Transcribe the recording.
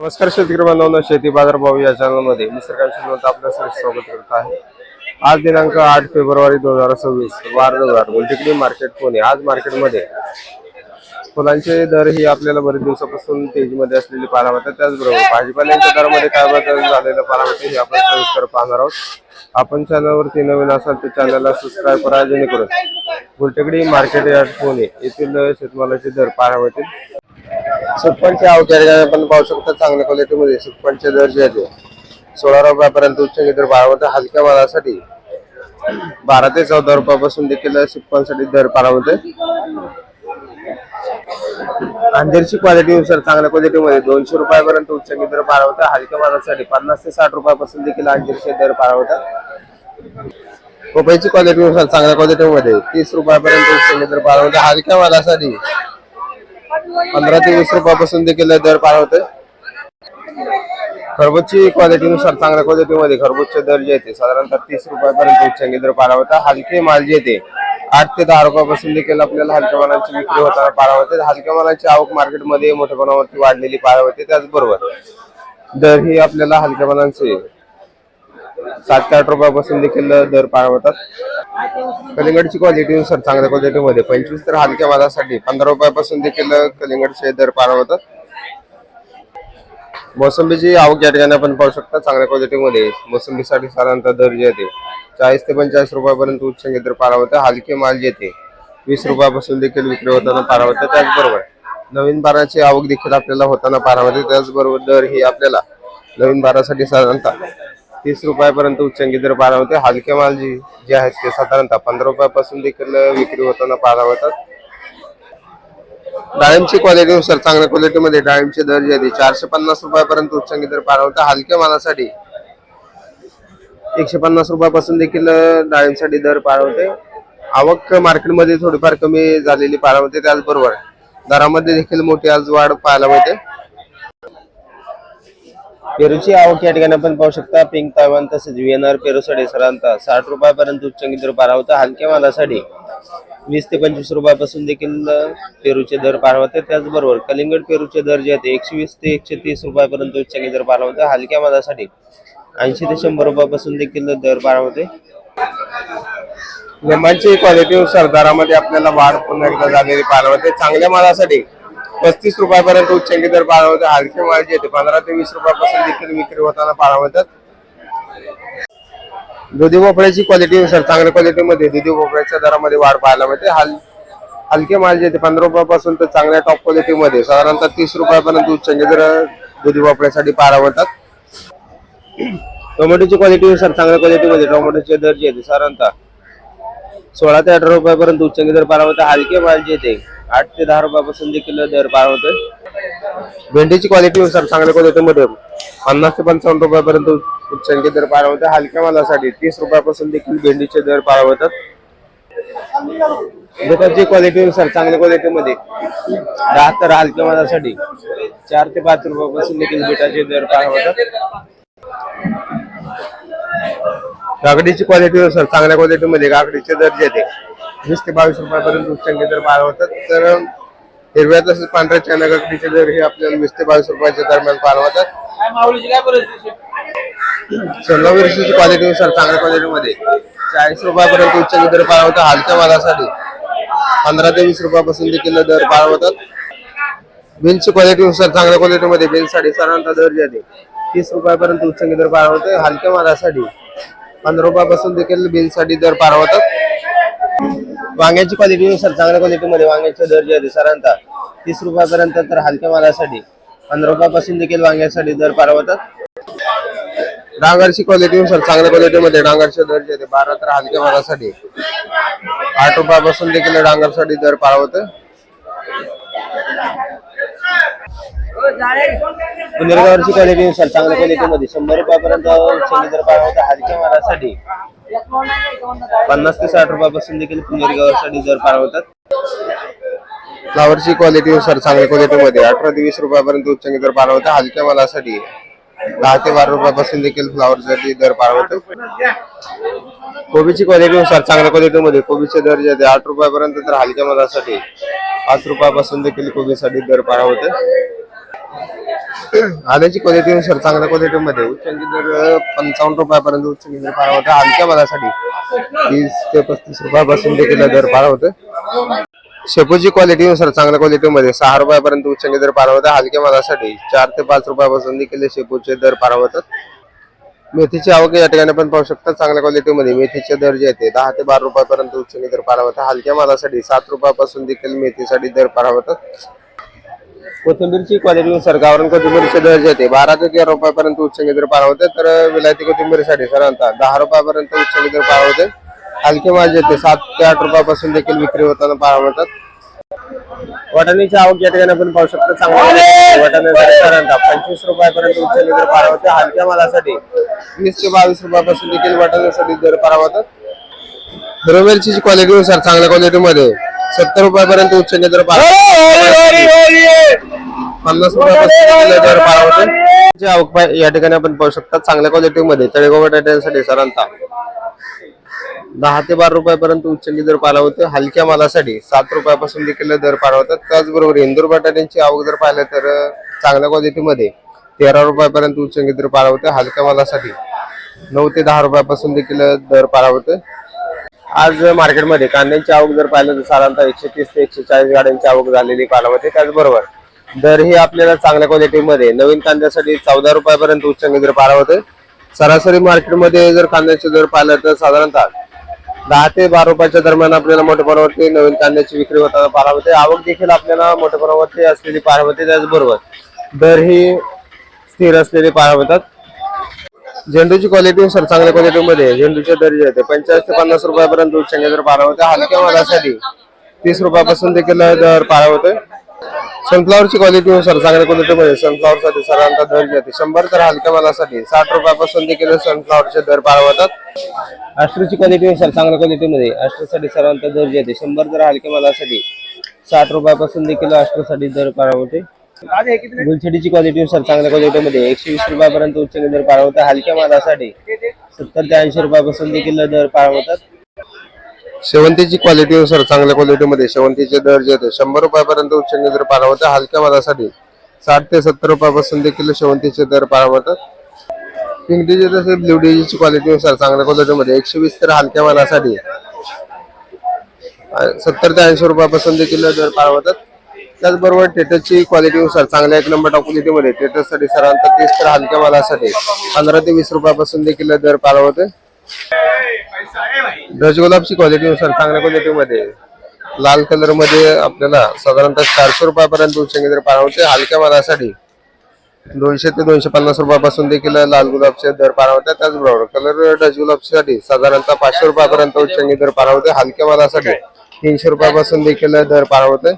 नमस्कार शेतकरी बांधवांना शेती बाजार भाव या चॅनलमध्ये मी श्रीकांत श्रीमंत आपलं सर्व स्वागत करत आहे. आज दिनांक आठ फेब्रुवारी दोन हजार सव्वीस वार रविवार गुलटेकडी मार्केट पुणे. आज मार्केटमध्ये फुलांचे दर ही आपल्याला बरेच दिवसापासून तेजीमध्ये असलेली पाहायला मिळतात. त्याचबरोबर भाजीपाल्यांच्या दरामध्ये काय बदल झालेलं पाहायला मिळते हे आपण सविस्तर पाहणार आहोत. आपण चॅनलवरती नवीन असाल तर चॅनलला सबस्क्राईब करा जेणेकरून गुलटेकडी मार्केट यार्ड पुणे येथील शेतमालाचे दर पाहायला मिळतील. सुटपणचे अवघड आपण पाहू शकतो चांगल्या क्वालिटीमध्ये. सुटपणचे दर जे आहे सोळा रुपयापर्यंत उच्च दर बाळामध्ये हलक्या मालासाठी बारा ते चौदा रुपयापासून देखील सुटपणसाठी दर पाळवत अंधेरची क्वालिटीनुसार चांगल्या क्वालिटीमध्ये दोनशे रुपयापर्यंत उच्च दर पाळवत हलक्या मालासाठी पन्नास ते साठ रुपयापासून देखील अंधेरचे दर पाळवतात पपईची क्वालिटीनुसार चांगल्या क्वालिटीमध्ये तीस रुपयापर्यंत उच्च दर पाळवत हलक्या मालासाठी पंधरा ते वीस रुपयापासून देखील दर पार होते खरबूजची क्वालिटीनुसार चांगल्या क्वालिटीमध्ये खरबूजचे दर जे येते साधारणतः तीस रुपयापर्यंत उच्चांगी दर पारा होता. हलके माल जे येते आठ ते दहा रुपयापासून देखील आपल्याला हलक्या मालांची विक्री होताना पारा होते. हलक्या मालाची आवक मार्केटमध्ये मोठ्या प्रमाणावरती वाढलेली पारा होते त्याचबरोबर दर ही आपल्याला हलक्या मालांचे सात ते आठ रुपयापासून देखील दर पार होतात कलिंगडची क्वालिटीनुसार चांगल्या क्वालिटीमध्ये पंचवीस तर हलक्या मालासाठी पंधरा रुपयापासून देखील कलिंगडचे दर पार होतात मोसंबीची आवक या ठिकाणी आपण पाहू शकता चांगल्या क्वालिटीमध्ये मोसंबीसाठी साधारणतः दर जे येते चाळीस ते पंचेचाळीस रुपयापर्यंत उच्च दर पारावतं हलके माल जे येते वीस रुपयापासून देखील विक्री होताना पार त्याचबरोबर नवीन बाराची आवक देखील आपल्याला होताना पारावते त्याचबरोबर दर ही आपल्याला नवीन बारासाठी साधारणतः तीस रुपयापर्यंत उच्चांकी दर पार होते हलके माल जी जे आहेत ते साधारणतः पंधरा रुपयापासून देखील विक्री होताना पाहायला होतात डाळिंबची क्वालिटीनुसार चांगल्या क्वालिटीमध्ये डाळिंबचे दर जे आहे चारशे पन्नास रुपयापर्यंत उच्चांकी दर पार होता हलक्या मालासाठी एकशे पन्नास रुपयापासून देखील डाळिंबसाठी दर पार होते आवक मार्केटमध्ये थोडीफार कमी झालेली पार होते त्याचबरोबर दरामध्ये देखील मोठी आज वाढ पाहायला मिळते. पेरूची आवक या ठिकाणी आपण पाहू शकता. पिंक तायवान तसेच व्हीएनआर पेरूसाठी साधारणतः साठ रुपयापर्यंत उच्चंगी दर पार हलक्या मालासाठी वीस ते पंचवीस रुपयापासून देखील पेरूचे दर पार होते. त्याचबरोबर कलिंगड पेरूचे दर जे आहेत एकशे वीस ते एकशे तीस रुपयापर्यंत उच्चांकी दर पारावतं हलक्या मालासाठी ऐंशी ते शंभर रुपयापासून देखील दर पार होते. क्वालिटीनुसार दरामध्ये आपल्याला वाढ पुन्हा एकदा झालेली पारवते चांगल्या मालासाठी पस्तीस रुपयापर्यंत उच्चांकी दर पाहायला होते हलके माल जे येते पंधरा ते वीस रुपयापासून देखील विक्री होताना पाहायला होतात दुधी भोपळ्याची क्वालिटीनुसार चांगल्या क्वालिटीमध्ये दुधी भोपळ्याच्या दरामध्ये वाढ पाहायला मिळते. हल हलके माल जे ते पंधरा रुपयापासून तर चांगल्या टॉप क्वालिटीमध्ये साधारणतः तीस रुपयापर्यंत उच्चांकी दर दुधी भोपळ्यासाठी पाहायला होतात टोमॅटोची क्वालिटीनुसार चांगल्या क्वालिटीमध्ये टोमॅटोचे दर जे आहेत साधारणतः सोळा ते अठरा रुपयापर्यंत उच्चांकी दर पार होते हलके माल जे ते आठ ते दहा रुपयापासून देखील दर पार होते भेंडीची क्वालिटीनुसार चांगल्या क्वालिटीमध्ये पन्नास ते पंचावन्न रुपयापर्यंत उच्चांकी दर पार होते हलक्या मालासाठी तीस रुपयापासून देखील भेंडीचे दर पार होतात. बेटाची क्वालिटीनुसार चांगल्या क्वालिटीमध्ये दहा तर हलक्या मालासाठी चार ते पाच रुपयापासून देखील बिटाचे दर पार होतात. काकडीची क्वालिटीनुसार चांगल्या क्वालिटीमध्ये काकडीचे दर जे ते वीस ते बावीस रुपयापर्यंत उच्चांकी दर पार होतात. तर हिरव्या तसेच पांढऱ्या चायना काकडीचे दर हे आपल्याला वीस ते बावीस रुपयाच्या दरम्यान पार होतात. शिमला मिरचीची क्वालिटीनुसार चांगल्या क्वालिटीमध्ये चाळीस रुपयापर्यंत उच्चांकी दर पार होतात. हलक्या मालासाठी पंधरा ते वीस रुपयापासून देखील दर पार होतात. बिलची क्वालिटीनुसार चांगल्या क्वालिटीमध्ये बिलसाठी साधारणतः दर जे आहे तीस रुपयापर्यंत उच्चांकी दर पार होते हलक्या मालासाठी पंधरा रुपयापासून देखील बिलसाठी दर पारवतात. वांग्याची क्वालिटीनुसार चांगल्या क्वालिटीमध्ये वांग्याचे दर जे आहे साधारणतः तीस रुपयापर्यंत तर हलक्या मालासाठी पंधरा रुपयापासून देखील वांग्यासाठी दर पारवतात. डांगरची क्वालिटीनुसार चांगल्या क्वालिटीमध्ये डांगरचे दर जे आहे बारा तर हलक्या मालासाठी आठ रुपयापासून देखील डांगरसाठी दर पार होते पुनर्गावरची क्वालिटीनुसार चांगल्या क्वालिटीमध्ये शंभर रुपयापर्यंत उच्चांकी जर पार होता. हलक्या मालासाठी. पन्नास ते साठ रुपयापासून देखील पुनर्गावसाठी दर पार होतात. फ्लावरची क्वालिटीनुसार चांगल्या क्वालिटीमध्ये अठरा ते वीस रुपयापर्यंत उच्चांकी दर पार होता. हलक्या मालासाठी. दहा ते बारा रुपयापासून देखील फ्लावरसाठी दर पार होतो. कोबीची क्वालिटीनुसार चांगल्या क्वालिटीमध्ये कोबीचे दर जे आठ रुपयापर्यंत तर हलक्या मालासाठी पाच रुपयापासून देखील कोबीसाठी दर पार होते. आल्याची क्वालिटीनुसार चांगल्या क्वालिटीमध्ये उच्चांची दर पंचावन्न रुपयापर्यंत उच्चांची दर पारा होता. हलक्या मालासाठी तीस ते पस्तीस रुपयापासून देखील दर पार होतं. शेपूची क्वालिटीनुसार चांगल्या क्वालिटीमध्ये सहा रुपयापर्यंत उच्चांकी दर पार होता. हलक्या मालासाठी चार ते पाच रुपयापासून देखील शेपूचे दर पारा होतात. मेथीची आवक या ठिकाणी पण पाहू शकता. चांगल्या क्वालिटीमध्ये मेथीचे दर जे आहेत ते दहा ते बारा रुपयापर्यंत उच्चांकी दर पारा होता हलक्या मालासाठी सात रुपयापासून देखील मेथीसाठी दर पारा कोथिंबीरची क्वालिटीनुसार गावरान कोथिंबीरचे दर जे ते बारा ते तेरा रुपयापर्यंत उच्चांकी दर पार होते. तर विलायती कोथिंबीरसाठी साधारणतः दहा रुपयापर्यंत उच्चांकी दर पार होते. हलके माल जे ते सात ते आठ रुपयापासून देखील विक्री होताना पार होतात वाटाण्याची आवक या ठिकाणी आपण पाहू शकतो. चांगल्या वाटाण्यासाठी साधारणतः पंचवीस रुपयापर्यंत उच्चांकी दर पार होते. हलक्या मालासाठी वीस ते बावीस रुपयापासून देखील वाटाण्यासाठी दर पार होतात. हिरवी मिरचीची क्वालिटीनुसार चांगल्या क्वालिटीमध्ये सत्तर रुपयापर्यंत उच्चांकी दर पन्नास रुपयापासून दर आवक या ठिकाणी आपण पाहू शकता चांगल्या क्वालिटीमध्ये तळेगाव बटाट्यांसाठी साधारणतः दहा ते बारा रुपयापर्यंत उच्चांकी दर पाला होते. हलक्या मालासाठी सात रुपयापासून देखील दर पार होतात. त्याचबरोबर इंदूर बटाट्यांची आवक जर पाहिलं तर चांगल्या क्वालिटीमध्ये तेरा रुपयापर्यंत उच्चांकी दर होते. हलक्या मालासाठी नऊ ते दहा रुपयापासून देखील दर पार होते. आज मार्केटमध्ये कांद्यांची आवक जर पाहिलं तर साधारणतः एकशे तीस ते एकशे चाळीस गाड्यांची आवक झालेली पाहायला त्याचबरोबर दर ही आपल्याला चांगल्या क्वालिटीमध्ये नवीन कांद्यासाठी चौदा रुपयापर्यंत उच्चांक दर पारा होते सरासरी मार्केटमध्ये जर कांद्याचे दर पाहिलं तर साधारणतः दहा ते बारा रुपयाच्या दरम्यान आपल्याला मोठ्या प्रमाणावरती नवीन कांद्याची विक्री होताना पाहायला होते आवक देखील आपल्याला मोठ्या प्रमाणावरती असलेली पाहायला होते त्याचबरोबर दर ही स्थिर असलेले पाहायला होतात झेंडूची क्वालिटीनुसार चांगल्या क्वालिटीमध्ये झेंडूचे दर्जे येते आहेत. पंचाळीस ते पन्नास रुपयापर्यंत उच्चांकी दर पारा होते हलक्या मालासाठी तीस रुपयापासून देखील दर पारा होते सनफ्लावरची क्वालिटीनुसार चांगल्या क्वालिटीमध्ये सनफ्लॉवरसाठी साठी दर जे शंभर तर हलक्या मालासाठी साठ रुपयापासून देखील सनफ्लॉवरचे दर पार होतात. क्वालिटी क्वालिटीनुसार चांगल्या क्वालिटीमध्ये अष्ट्रूसाठी साधारणतः दर जे शंभर तर हलक्या मालासाठी साठ रुपयापासून देखील अष्ट्रूसाठी दर पार होते गुलछडीची क्वालिटीनुसार चांगल्या क्वालिटीमध्ये एकशे वीस रुपयापर्यंत उच्च दर पार होतात हलक्या मालासाठी सत्तर ते ऐंशी रुपयापासून देखील दर पार होतात शेवंतीची क्वालिटीनुसार चांगल्या क्वालिटीमध्ये शेवंतीचे दर जे होते शंभर रुपयापर्यंत उच्चांकी दर होते हलक्या मालासाठी साठ ते सत्तर रुपयापासून देखील शेवंतीचे दर पार होतात पिंक डीजे तसे ब्ल्यू डीजेची क्वालिटीनुसार चांगल्या क्वालिटीमध्ये एकशे वीस तर हलक्या मालासाठी सत्तर ते ऐंशी रुपयापासून देखील दर पार होतात त्याचबरोबर टेटसची क्वालिटीनुसार चांगल्या एक नंबर टॉप क्वालिटीमध्ये टेटससाठी सरांचा तीस तर हलक्या मालासाठी. पंधरा ते वीस रुपयापासून देखील दर पाळवते होते रजगुलाबची क्वालिटीनुसार चांगल्या क्वालिटीमध्ये लाल कलरमध्ये आपल्याला साधारणतः चारशे रुपयापर्यंत उच्चांकी दर पार होते हलक्या मालासाठी. दोनशे ते दोनशे पन्नास रुपयापासून देखील लाल गुलाबचे दर पार होते त्याचबरोबर कलर डच गुलाबसाठी साधारणतः पाचशे रुपयापर्यंत उच्चंगी दर पार होते हलक्या मालासाठी तीनशे रुपयापासून देखील दर पार होते